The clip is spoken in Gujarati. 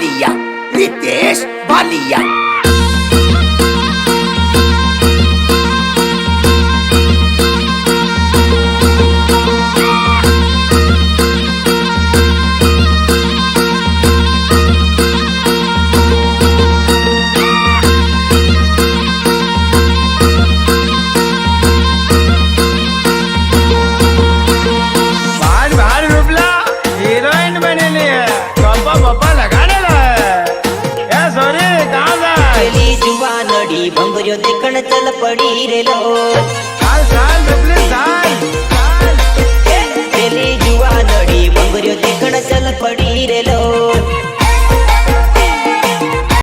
বালিয়া নিতেশ বালিয়া ગયો દેખણ ચલ પડી રેલો. ચાલ ચાલ ડબલે ચાલ પેલી જુવા દડી બંગર્યો દેખણ ચલ પડી રેલો.